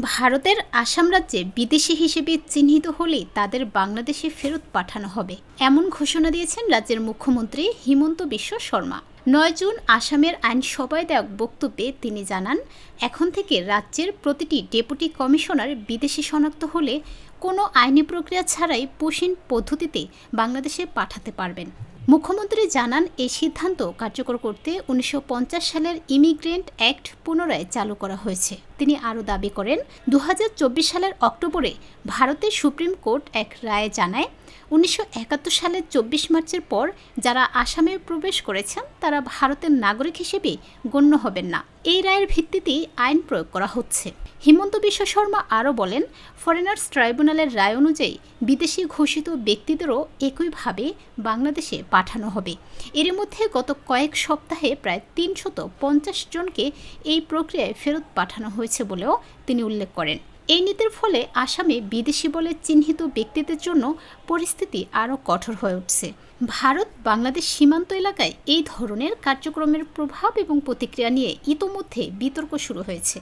ভারতের আসাম রাজ্যে বিদেশি হিসেবে চিহ্নিত হলেই তাদের বাংলাদেশে ফেরত পাঠানো হবে। এমন ঘোষণা দিয়েছেন রাজ্যের মুখ্যমন্ত্রী হিমন্ত বিশ্ব শর্মা। নয় জুন আসামের আইনসভায় দেওয়া বক্তব্যে তিনি জানান, এখন থেকে রাজ্যের প্রতিটি ডেপুটি কমিশনার বিদেশি শনাক্ত হলে কোনো আইনি প্রক্রিয়া ছাড়াই পোষণ পদ্ধতিতে বাংলাদেশে পাঠাতে পারবেন। মুখ্যমন্ত্রী জানান এই সিদ্ধান্ত কার্যকর করতে উনিশশো পঞ্চাশ সালের ইমিগ্রেন্ট অ্যাক্ট পুনরায় চালু করা হয়েছে। তিনি আরও দাবি করেন দু হাজার চব্বিশ সালের অক্টোবরে ভারতের সুপ্রিম কোর্ট এক রায়ে জানায়, উনিশশো একাত্তর সালের চব্বিশ মার্চের পর যারা আসামে প্রবেশ করেছেন, তারা ভারতের নাগরিক হিসেবে গণ্য হবেন না। এই রায়ের ভিত্তিতেই আইন প্রয়োগ করা হচ্ছে। হিমন্ত বিশ্ব শর্মা আরও বলেন, ফরেনার্স ট্রাইব্যুনালের রায় অনুযায়ী বিদেশি ঘোষিত ব্যক্তিদেরও একইভাবে বাংলাদেশে পাঠানো হবে। এর মধ্যে গত কয়েক সপ্তাহে প্রায় তিনশত পঞ্চাশ জনকে এই প্রক্রিয়ায় ফেরত পাঠানো হয়েছে বলেও তিনি উল্লেখ করেন। এই নীতির ফলে আসামে বিদেশি বলে চিহ্নিত ব্যক্তিদের জন্য পরিস্থিতি আরও কঠোর হয়ে উঠছে। ভারত, বাংলাদেশ সীমান্ত এলাকায় এই ধরনের কার্যক্রমের প্রভাব এবং প্রতিক্রিয়া নিয়ে ইতোমধ্যে বিতর্ক শুরু হয়েছে।